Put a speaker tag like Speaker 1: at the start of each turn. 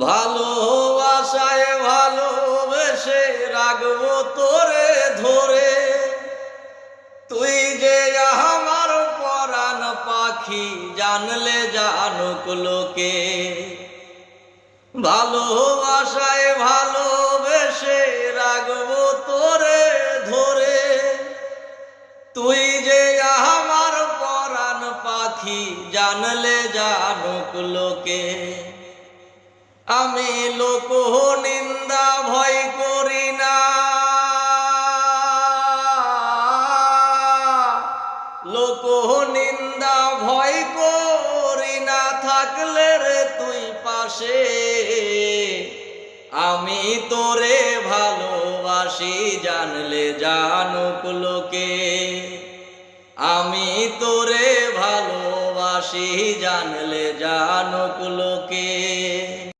Speaker 1: ভালোবাসায় ভালোবেসে রাখব তোরে ধরে। তুই যে আমার পরাণ পাখি, জানলে জানুক লোকে। ভালোবাসায় ভালোবেসে রাখব তোরে ধরে। তুই যে আমার পরাণ পাখি, জানলে জানুক লোকে। আমি লোক নিন্দা ভয় করি না। লোক নিন্দা ভয় করি না, থাকলে রে তুই পাশে। আমি তোরে ভালোবাসি, জানলে জানুক লোকে। আমি তোরে ভালোবাসি, জানলে জানুক লোকে।